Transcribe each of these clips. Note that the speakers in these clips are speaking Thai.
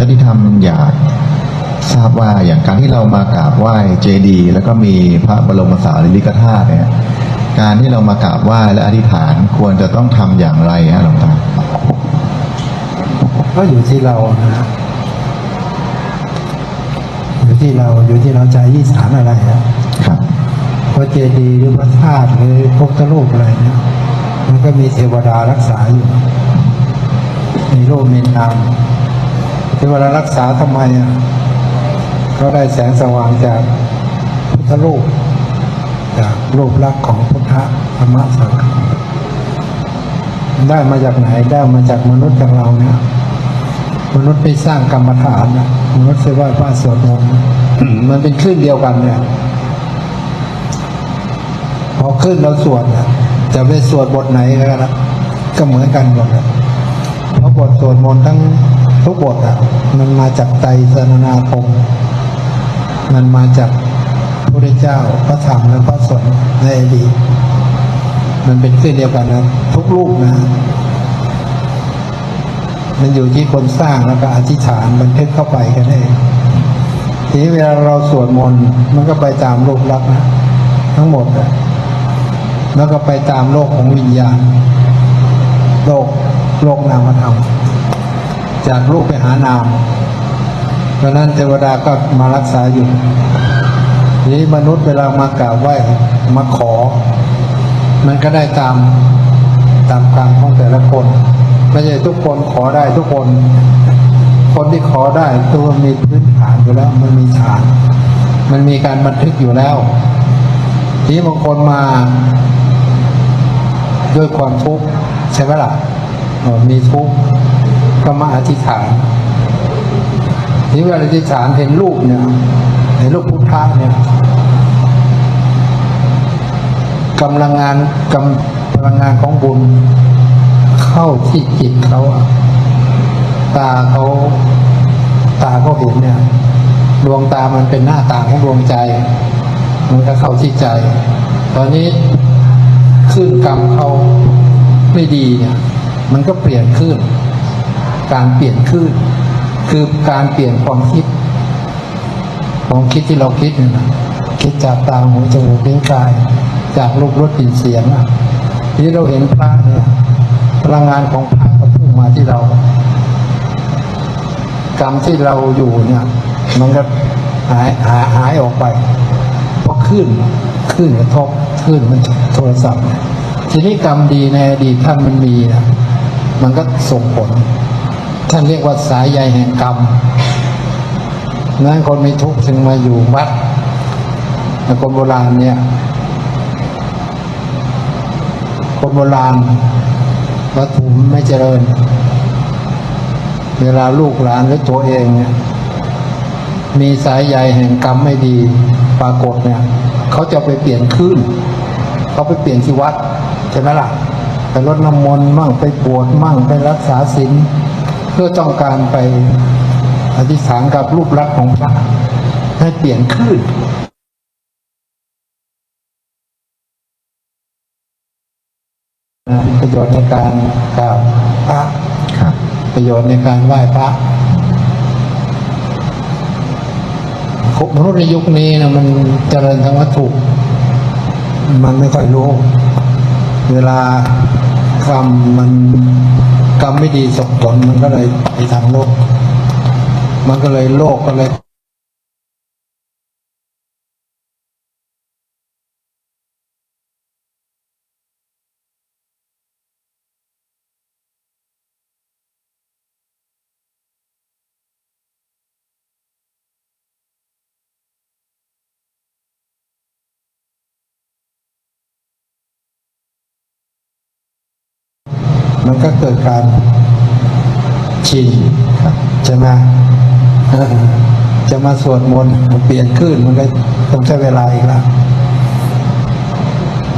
ญาติธรรมอยากทราบว่าอย่างการที่เรามากราบไหว้เจดีย์แล้วก็มีพระบรมสารีริกธาตุเนี่ยการที่เรามากราบไหว้และอธิษฐานควรจะต้องทำอย่างไรฮะหลวงตาก็อยู่ที่เรานะอยู่ที่เราอยู่ที่เราใจยี่สานอะไรนะครับเพราะเจดีย์หรือพระธาตุหรือพระพุทธรูปอะไรเนี่ยมันก็มีเทวดารักษาอยู่ มีรูปมีนาม เวดารักษาทำไมอะเขาได้แสงสว่างจากพุทธรูปจากรูปลักษณ์ของพุทธธรรมสังฆได้มาจากไหนได้มาจากมนุษย์อย่างเราเนี่ยมนุษย์ไปสร้างกรรมฐานนะมนุษย์ไปไหว้พระสวดมนต์มันเป็นคลื่นเดียวกันเนี่ยพอขึ้นเราสวดจะไปสวดบทไหนก็แล้วก็เหมือนกันหมดเพราะบทสวดมนต์ทั้ง ทุกบทอะมันมาจากใจสนนาคม มันมาจากพระเจ้าพระธรรมและพระสงฆ์ในอดีตมันเป็นคลื่นเดียวกันนะทุกรูปนะ มันอยู่ที่คนสร้างแล้วก็อธิษฐานบันทึกเข้าไปกันเองทีนี้เวลาเราสวดมนต์มันก็ไปตามรูปลักษณ์นะทั้งหมดอะแล้วก็ไปตามโลกของวิญญาณ โลกโลกนามธรรม จากรูปไปหานามเพราะนั้นเทวดาก็มารักษาอยู่นี้มนุษย์เวลามากราบไหว้มาขอ มันก็ได้ตามตามกรรมของแต่ละคนไม่ใช่ทุกคนขอได้ทุกคน คนที่ขอได้ตัวมีพื้นฐานอยู่แล้วมันมีฐาน มันมีการบันทึกอยู่แล้ว ทีนี้บางคนมาด้วยความทุกข์ใช่ไหมล่ะมีทุกข์ ก็มาอธิษฐานทีนี้เวลาอธิษฐานเห็นรูปเนี่ยเห็นรูปพุทธะเนี่ยกำลังงานกำพลังงานของบุญ เข้าที่จิตเขาตาเขาตาเขาเห็นเนี่ยดวงตามันเป็นหน้าต่างของดวงใจ มันก็เข้าที่ใจ ตอนนี้ขึ้นกรรมเขาไม่ดีเนี่ยมันก็เปลี่ยนขึ้น การเปลี่ยนขึ้นคือการเปลี่ยนความคิด ความคิดที่เราคิดนี่นะคิดจากตาหูจมูกลิ้นกาย จากรูปรสกลิ่นเสียงทีนี้เราเห็นพระเนี่ยพลังงานของพระก็พุ่งมาที่เรา กรรมที่เราอยู่เนี่ย มันก็หายหายหายออกไปเพราะขึ้นขึ้นกระทบขึ้นมันโทรศัพท์เนี่ยทีนี้กรรมดีในอดีตท่านมันมีนะมันก็ส่งผล ท่านเรียกว่าสายใยแห่งกรรมนั้นคนมีทุกข์ถึงมาอยู่วัดแต่คนโบราณเนี่ยคนโบราณวัตถุไม่เจริญ เวลาลูกหลานหรือตัวเองเนี่ยมีสายใยแห่งกรรมไม่ดีปรากฏเนี่ยเขาจะไปเปลี่ยนคลื่นเขาไปเปลี่ยนที่วัดใช่ไหมล่ะไปรดน้ำมนต์มั่งไปปวดมั่งไปรักษาศีล เพื่อต้องการไปอธิษฐานกับรูปลักษณ์ของพระให้เปลี่ยนคลื่นประโยชน์ในการกราบพระประโยชน์ในการไหว้พระมนุษย์ในยุคนี้นะมันเจริญทางวัตถุ มันไม่ค่อยรู้ เวลากรรมมัน กรรมไม่ดีส่งผลมันก็เลยไปทางโลก มันก็เลยโลกก็เลย มันก็เกิดการชินครับใช่ไหมจะมาสวดมนต์เปลี่ยนคลื่นมันก็ต้องใช้เวลาอีกแล้ว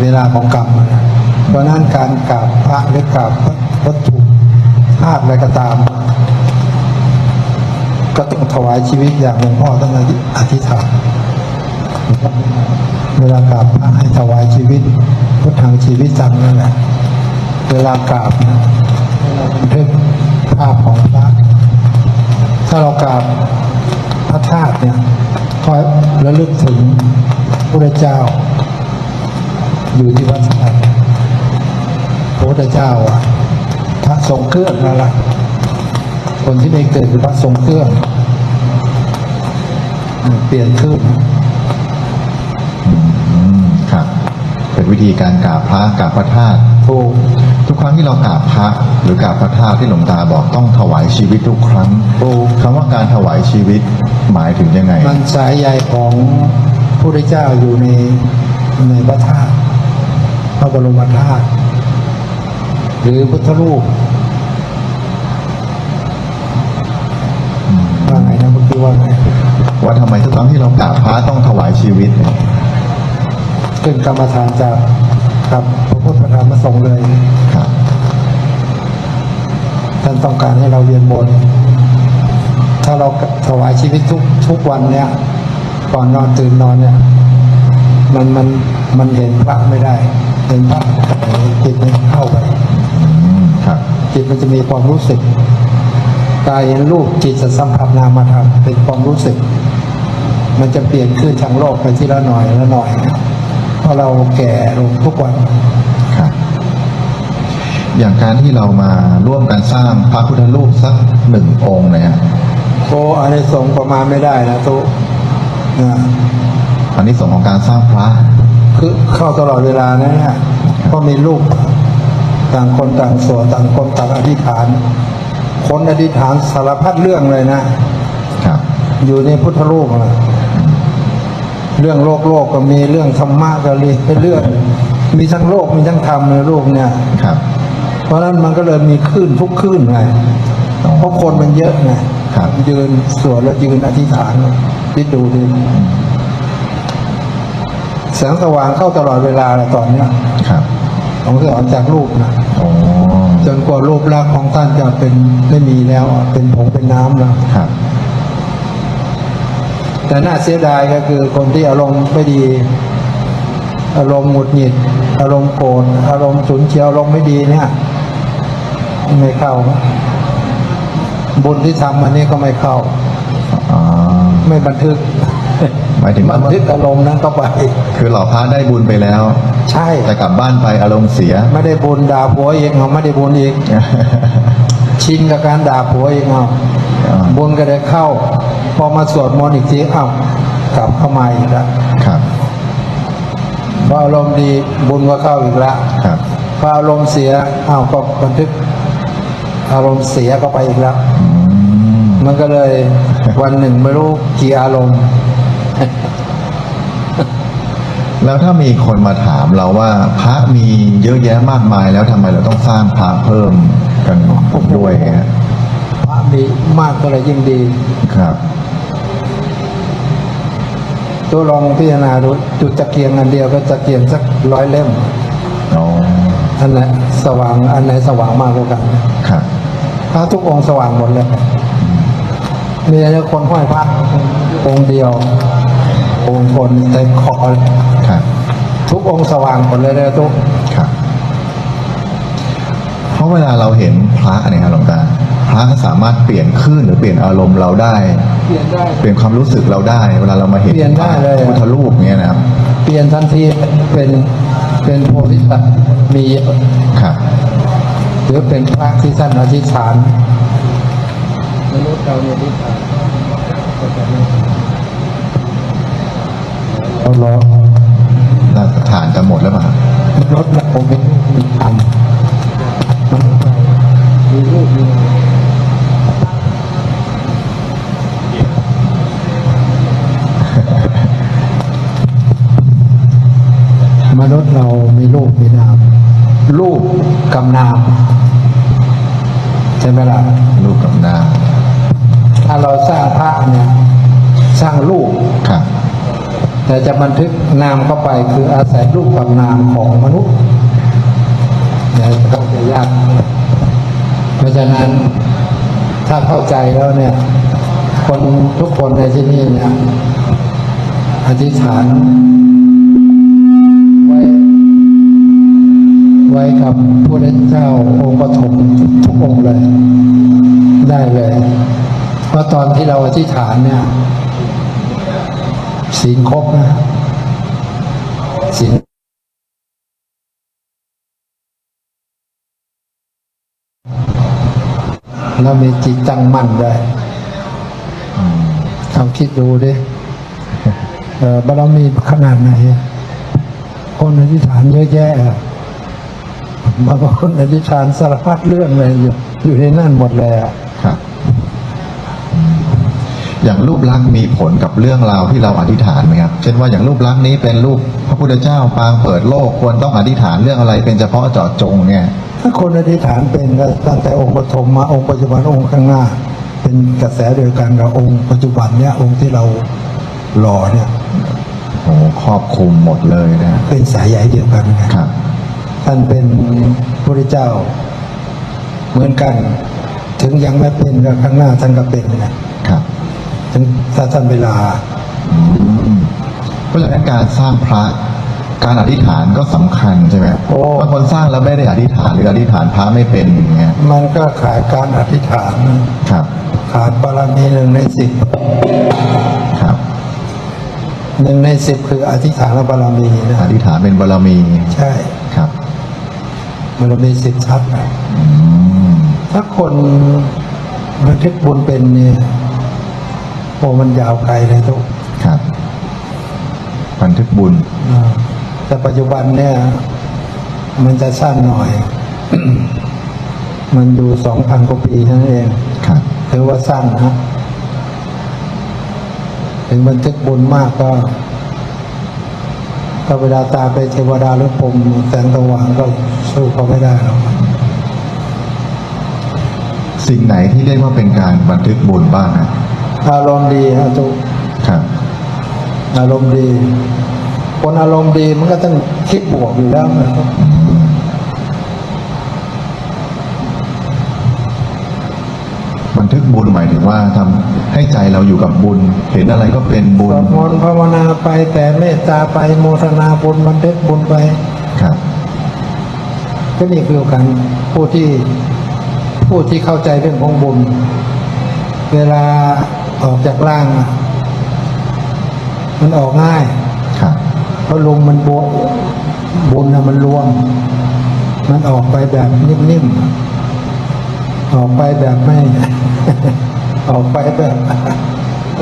เวลาของกรรมนะเพราะนั้นการกราบพระหรือกราบวัตถุธาตุอะไรก็ตาม ก็ต้องถวายชีวิตอย่างหลวงพ่อต้องอธิษฐานเวลากราบพระให้ถวายชีวิตพุทธังชีวิตจังนั่นแหละ เวลากราบเบันทึภาพของพระถ้าเรากราบพระธาตุเนี่ยคอระลึกถึงพระเจ้า อยู่ที่วัดสมัยพระเจ้าอะพระทรงเครื่องนั่นแหละคนที่ไม่เกิดคือพระทรงเครื่องเปลี่ยนขึ้นครับ เป็นวิธีการกราบพระกราบพระธาตุ ถูกทุกครั้งที่เรากราบพระหรือกราบพระธาตุที่หลวงตาบอกต้องถวายชีวิตทุกครั้งถูกคำว่าการถวายชีวิตหมายถึงยังไง มันสายใยของพระพุทธเจ้าอยู่ในในพระธาตุพระบรมธาตุหรือพุทธรูปว่าไงนะเมื่อกี้ว่าไงว่าทำไมทุกครั้งที่เรากราบพระต้องถวายชีวิตเนี่ยเป็นกรรมฐานจาก กับพระพุทธธรรมประสงค์เลยครับท่านต้องการให้เราเรียนบน ถ้าเราถวายชีวิตทุกทุกวันเนี่ยก่อนนอนตื่นนอนเนี่ย มันมันมันเห็นพระไม่ได้ เห็นพระจิตมันเข้าไปอืมครับจิตมันจะมีความรู้สึกกายเห็นรูปจิตจะสัมผัสนามธรรมเป็นความรู้สึก มันจะเปลี่ยนขึ้นทางโลกไปทีละหน่อยละหน่อย เพราะเราแก่ลงทุกวันครับ อย่างการที่เรามาร่วมกันสร้างพระพุทธรูปสักหนึ่งองค์เนยฮะโอ้อันนี้สงส์ประมาณไม่ได้นะทุกนะอันนี้สงส์ของการสร้างพระ คือเข้าตลอดเวลานะเนี่ยเพราะมีลูกต่างคนต่างสวดต่างคนต่างอธิษฐานคนอธิษฐานสารพัดเรื่องเลยนะครับ อยู่ในพุทธรูปนะ เรื่องโลกโลกก็มีเรื่องธรรมะก็มีเรื่องมีทั้งโลกมีทั้งธรรมในรูปเนี่ยครับ เพราะฉะนั้นมันก็เลยมีคลื่นทุกคลื่นไงเพราะคนมันเยอะไงครับยืนสวดแล้วยืนอธิษฐานคิดดูดิแสงสว่างเข้าตลอดเวลาเลยตอนเนี้ยครับของสอนจากรูปนะโอ้จนกว่ารูปลักษณ์ของท่านจะเป็นไม่มีแล้วอะเป็นผงเป็นน้ำแล้วครับ แต่น่าเสียดายก็คือคนที่อารมณ์ไม่ดี อารมณ์หงุดหงิด อารมณ์โกรธอารมณ์ฉุนเฉียวอารมณ์ไม่ดีเนี่ย ไม่เข้า บุญที่ทำอันนี้ก็ไม่เข้าอ่าไม่บันทึกหมายถึงบัว่านทึกอารมณ์นั้นเข้าไป คือเหล่าพระได้บุญไปแล้ว ใช่แต่กลับบ้านไปอารมณ์เสีย ไม่ได้บุญด่าผัวเองเอาไม่ได้บุญอีกชินกับการด่าผัวเองเอาอ่าบุญก็ได้เข้า พอมาสวดมนต์อีกทีเอ้ากลับเข้ามาอีกแล้วครับพออารมณ์ดีบุญก็เข้าอีกแล้วครับพออารมณ์เสียอ้าวก็บันทึก อารมณ์เสียก็ไปอีกแล้วอืมมันก็เลยวันหนึ่งไม่รู้กี่อารมณ์ แล้วถ้ามีคนมาถามเราว่า พระมีเยอะแยะมากมายแล้วทำไมเราต้องสร้างพระเพิ่มกันด้วยฮะพระมีมากก็เลยยิ่งดีครับ ตัวลองพิจารณาดูจุดตะเกียงอันเดียวก็ตะเกียงสักร้อยเล่มอ๋ออันไหนสว่างอันไหนสว่างมากกว่ากันครับพระทุกองค์สว่างหมดเลย มีแต่คนห้อยพระองค์เดียว องค์คนเต็มคอเลยครับทุกองค์สว่างหมดเลยนะทุกครับเพราะเวลาเราเห็นพระเนี่ยครับหลวงตา พระสามารถเปลี่ยนคลื่นหรือเปลี่ยนอารมณ์เราได้ เปลี่ยนได้ เปลี่ยนความรู้สึกเราได้ เวลาเรามาเห็นเปลี่ยนได้เลยอะ พุทธรูปเงี้ยนะครับ เปลี่ยนทันทีเป็นเป็นโพธิสัตว์มีเยอะครับ หรือเป็นพระที่ท่านอธิษฐานมนุษย์เราเนี่ยอธิษฐานเรารอน่าจะฐานจะหมดแล้วป่ะครับมนุษย์เราไม่มีธรรมมนุษย์เรามีรูปมีนาม มนุษย์เรามีรูปมีนามรูปกับนามใช่ไหมล่ะรูปกับนามถ้าเราสร้างพระเนี่ยสร้างรูปครับแต่จะบันทึกนามเข้าไปคืออาศัยรูปกับนามของมนุษย์เนี่ยต้องจะยากเพราะฉะนั้นถ้าเข้าใจแล้วเนี่ย คนทุกคนในที่นี้เนี่ยอธิษฐาน ไว้กับพระพุทธเจ้าองค์ปฐมทุกองค์เลย ได้เลย เพราะตอนที่เราอธิษฐานเนี่ยศีลครบนะศีลแล้วมีจิตตั้งมั่นได้วยอืมลองคิดดูดิเออบารมีขนาดไหนคนอธิษฐานเยอะแยะ บางคนอธิษฐานสารพัดเรื่องเลยอยู่อยู่ในนั่นหมดเลยอะครับอืมอย่างรูปลักษณ์มีผลกับเรื่องราวที่เราอธิษฐานไหมครับ เช่นว่าอย่างรูปลักษณ์นี้เป็นรูปพระพุทธเจ้าปางเปิดโลกควรต้องอธิษฐานเรื่องอะไร เป็นเฉพาะเจาะจงเนี่ย ถ้าคนอธิษฐานเป็นก็ตั้งแต่องค์ปฐมมาองค์ปัจจุบันองค์ข้างหน้า เป็นกระแสเดียวกันกับองค์ปัจจุบันเนี่ยองค์ที่เราหล่อเนี่ยโอ้ครอบคลุมหมดเลยนะ เป็นสายใยเดียวกันไงครับ ท่านเป็นพระเจ้าเหมือนกัน ถึงยังไม่เป็นก็ข้างหน้าท่านก็เป็นนะครับ ถึงถ้าท่านเวลาอืมเพราะฉะนั้นการสร้างพระการอธิษฐานก็สำคัญใช่ไหมโอ้บางคนสร้างแล้วไม่ได้อธิษฐานหรืออธิษฐานพระไม่เป็นอย่างเงี้ยมันก็ขาดการอธิษฐานครับขาดบารมีหนึ่งในสิบครับหนึ่งในสิบคืออธิษฐานบารมีนะอธิษฐานเป็นบารมี ใช่ครับ บารมีสิบทัศน์นะอืมถ้าคนบันทึกบุญเป็นเนี่ยโอ้มันยาวไกลเลยทุกครับบันทึกบุญอ่าแต่ปัจจุบันเนี่ย มันจะสั้นหน่อย มันอยู่สองพันกว่าปีเท่านั้นเองครับถือว่าสั้นนะถึงบันทึกบุญมากก็ ถ้าเวลาตาไปเทวดาหรือพรหมแสงสว่างก็สู้เขาไม่ได้หรอกสิ่งไหนที่เรียกว่าเป็นการบันทึกบุญบ้างนะอารมณ์ดีฮะทุกครับอารมณ์ดี คนอารมณ์ดีมันก็ต้องคิดบวกอยู่แล้วนะครับ บันทึกบุญหมายถึงว่าทำให้ใจเราอยู่กับบุญ เห็นอะไรก็เป็นบุสญวดมนต์ภาวนาไปแต่เมตตาไปโมทนาบุญบันทึกบุญไปครับก็นี่คือการผู้ที่ผู้ที่เข้าใจเรื่องของบุญ เวลาออกจากร่างอะมันออกง่ายครับเพราะลมมันบวบุญนะมันรวม มันออกไปแบบนิ่มๆ ออกไปแบบไม่ ออกไปแบบ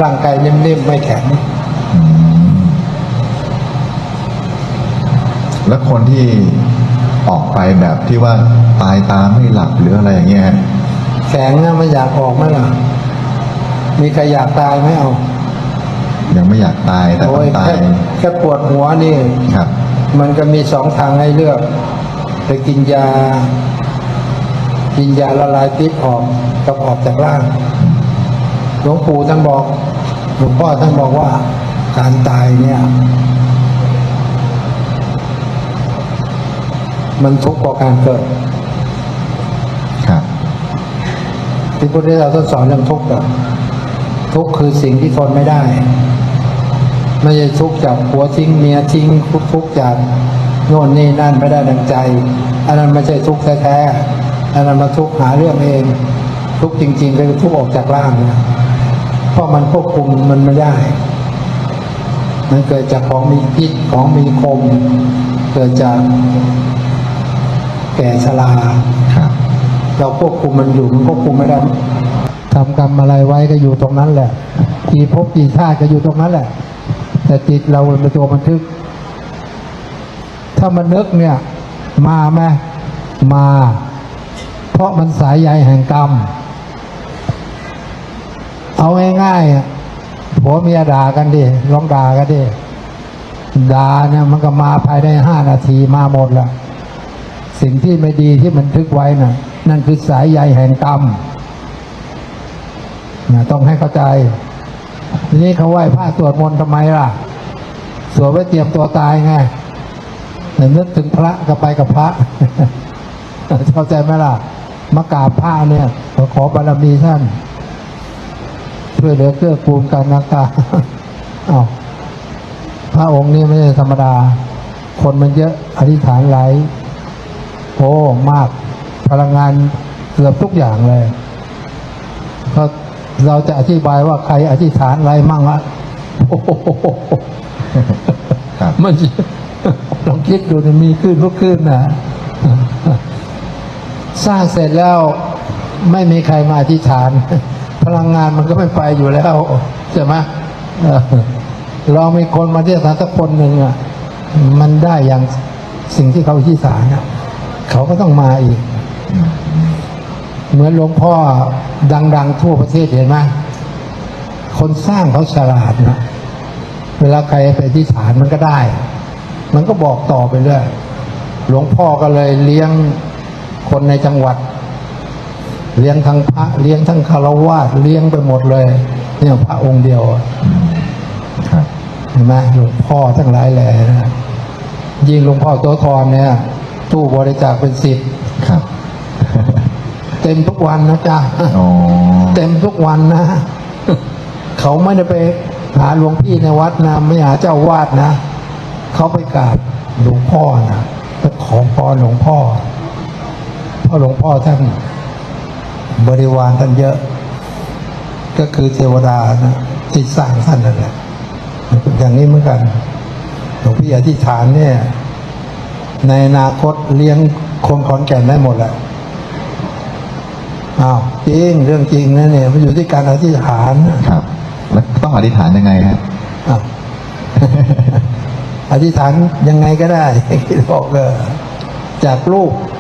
ร่างกายนิ่มๆไม่แข็งอืมแล้วคนที่ออกไปแบบที่ว่าตายตาไม่หลับหรืออะไรอย่างเงี้ยฮะแข็งนะมันอยากออกไหมล่ะ มีใครอยากตายไหมเอา ยังไม่อยากตายแต่ต้โอ้อยงตายแค่แค่ปวดหัวนี่ครับ มันก็มีสองทางให้เลือก ไปกินยา กินยาละลายพิษออกกับออกจากร่าง หลวงปู่ท่านบอก หลวงพ่อท่านบอกว่า การตายเนี่ย มันทุกข์กว่าการเกิดครับที่พระพุทธเจ้าท่านสอนเรื่องทุกข์อะทุกข์คือสิ่งที่ทนไม่ได้ ไม่ใช่ทุกข์จากผัวทิ้งเมียทิ้งทุกข์ทุกข์จากโน่นนี่นั่นไม่ได้ดังใจ อันนั้นไม่ใช่ทุกข์แท้ๆอั นนั้นมาทุกข์หาเรื่องเอง ทุกข์จริงๆคือทุกข์ออกจากร่างนะเพราะมันควบคุมมันไม่ได้ มันเกิดจากของมีพิษของมีคม เกิดจากแก่ชราครับเราควบคุมมันอยู่มันควบคุมไม่ได้ทำกรรมอะไรไว้ก็อยู่ตรงนั้นแหละกี่ภพกี่ชาติก็อยู่ตรงนั้นแหละ แต่จิตเราเป็นตัวบันทึก ถ้ามันนึกเนี่ย มาไหมมา เพราะมันสายใยแห่งกรรม เอาง่ายๆผัวเมียด่ากันดิลองด่ากันดิด่าเนี่ยมันก็มาภายในห้านาทีมาหมดละสิ่งที่ไม่ดีที่มันทึกไว้น่ะ นั่นคือสายใยแห่งกรรมนะต้องให้เข้าใจทีนี้เขาไหว้พระสวดมนต์ทำไมล่ะ สวดไว้เตรียมตัวตายไงแต่นึกถึงพระก็ไปกับพระเข้าใจไหมล่ะ มากราบพระเนี่ยขอขอบารมีท่าน ช่วยเหลือเกื้อกูลกันนะกาอ้าวพระองค์นี่ไม่ใช่ธรรมดา คนมันเยอะอธิษฐานไหลายโอ้มากพลังงานเกือบทุกอย่างเลยก็เราจะอธิบายว่าใครอธิษฐานอะไรมั่งละโอ้โหครับมันลองคิดดูมีขึ้นก็ขึ้นนะ สร้างเสร็จแล้วไม่มีใครมาอธิษฐาน พลังงานมันก็ไม่ไปอยู่แล้วใช่ไหมเออลองมีคนมาที่ฐานสักคนหนึ่งอะมันได้อย่างสิ่งที่เขาอธิษฐานเขาก็ต้องมาอีก เหมือนหลวงพ่อดัง ๆ ทั่วประเทศเห็นไหมคนสร้างเขาฉลาดนะเวลาใครไปที่ฐานมันก็ได้ มันก็บอกต่อไปเรื่อยหลวงพ่อก็เลยเลี้ยง คนในจังหวัด เลี้ยงทั้งพระเลี้ยงทั้งคารวาสเลี้ยงไปหมดเลย เนี่ยพระองค์เดียวอะครับเห็นไหมหลวงพ่อทั้งหลายแหล่นะยิ่งหลวงพ่อโสธรเนี่ย ตู้บริจาคเป็นสิบครับ เต็มทุกวันนะจ๊ะอ๋อเต็มทุกวันนะเขาไม่ได้ไปหาหลวงพี่ในวัดนะไม่หาเจ้าวาดนะเขาไปกราบหลวงพ่อนะไปขอพรหลวงพ่อ เพราะหลวงพ่อท่านบริวารท่านเยอะ ก็คือเทวดานะที่สร้างท่านนั่นแหละมันเป็นอย่างนี้เหมือนกันหลวงพี่อธิษฐานเนี่ย ในอนาคตเลี้ยงคนขอนแก่นได้หมดแหละอ้าวจริงเรื่องจริงนะเนี่ยมันอยู่ที่การอธิษฐานครับ แล้วต้องอธิษฐานยังไงฮะอ้าวอธิษฐานยังไงก็ได้คิดบอกเออจากลูกครับ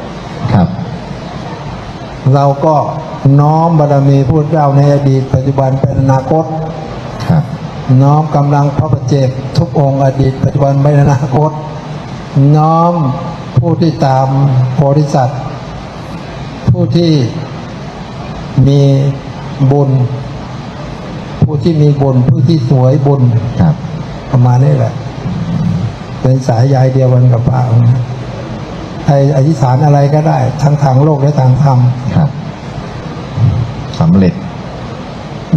เราก็น้อมบารมีพุทธเจ้าในอดีต ปัจจุบันเป็นอนาคตครับน้อมกำลังพระประเจกทุกองค์อดีต ปัจจุบันเป็นอนาคต น้อมผู้ที่ตามโพธิสัตว์ผู้ที่มีบุญ ผู้ที่มีบุญผู้ที่สวยบุญครับประมาณนี้แหละ เป็นสายใยเดียวกันกับพระองค์นะไอ้อธิษฐานอะไรก็ได้ ทั้งทางโลกและทางธรรมครับสำเร็จ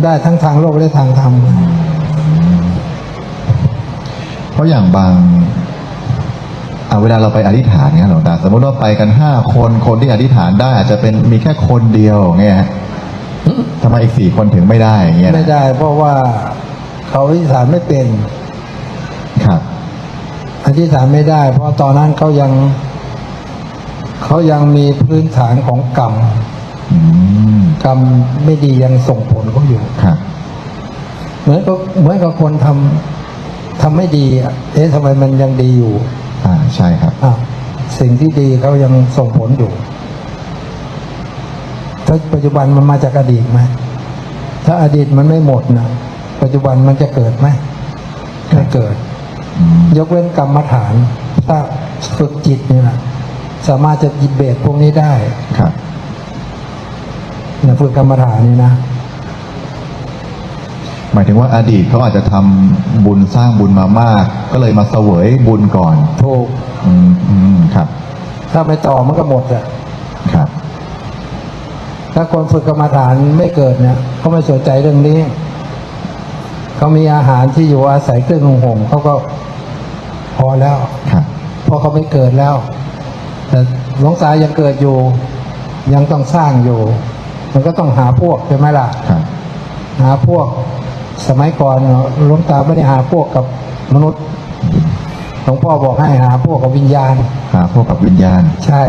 ได้ทั้งทางโลกและทางธรรมเพราะอย่างบางเอาเวลาเราไปอธิษฐานเนี่ยหลวงตาสมมติว่าไปกันห้าคนคนที่อธิษฐานได้ อาจจะเป็นมีแค่คนเดียวเงี้ยฮะทำไมอีกสี่คนถึงไม่ได้อย่างเงี้ยนะไม่ได้ เพราะว่าเขาอธิษฐานไม่เป็น ครับอธิษฐานไม่ได้ เพราะตอนนั้นเขายัง เขายังมีพื้นฐานของกรรมอืมกรรมไม่ดียังส่งผลเขาอยู่ครับเหมือนกับเหมือนกับคนทำทำไม่ดีอะเอ๊ะทำไมมันยังดีอยู่ อ่าใช่ครับอะสิ่งที่ดีเขายังส่งผลอยู่ถ้าปัจจุบันมันมาจากอดีตไหมถ้าอดีตมันไม่หมดนะปัจจุบันมันจะเกิดไหมไม่เกิดอืมยกเว้นกรรมฐานถ้าฝึกจิตนี่นะ สามารถจะยิบเบรกพวกนี้ได้ครับนะฝึกกรรมฐานนี่นะ หมายถึงว่าอดีตเขาอาจจะทำบุญสร้างบุญมามาก ก็เลยมาเสวยบุญก่อนถูกอืมอืมครับ ถ้าไม่ต่อมันก็หมดอะครับ ถ้าคนฝึกกรรมฐานไม่เกิดเนี่ยเขาไม่สนใจเรื่องนี้เขามีอาหารที่อยู่อาศัยเครื่องนุ่งห่มเขาก็พอแล้วครับเพราะเขาไม่เกิดแล้ว แต่หลวงตายังเกิดอยู่ ยังต้องสร้างอยู่ มันก็ต้องหาพวกใช่ไหมล่ะครับหาพวกสมัยก่อนหลวงตาไม่ได้หาพวกกับมนุษย์หลวงพ่อบอกให้หาพวกกับวิญญาณ หาพวกกับวิญญาณ ใช่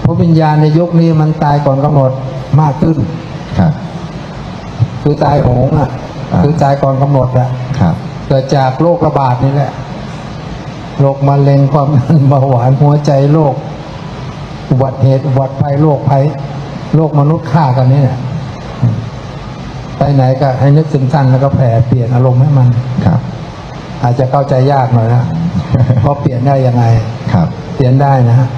เพราะวิญญาณในยุคนี้มันตายก่อนกำหนดมากขึ้นครับคือตายโหงอะอ่าคือตายก่อนกำหนดอะครับเกิดจากโรคระบาดนี่แหละ โรคมะเร็งความดันเบาหวานหัวใจโรคอุบัติเหตุอุบัติภัยโรคภัยโรคมนุษย์ฆ่ากันนี่เนี่ยไปไหนก็ให้นึกถึงท่านแล้วก็แผ่เปลี่ยนอารมณ์ให้มันครับ อาจจะเข้าใจยากหน่อยนะเพราะเปลี่ยนได้ยังไงครับ เปลี่ยนได้นะฮะ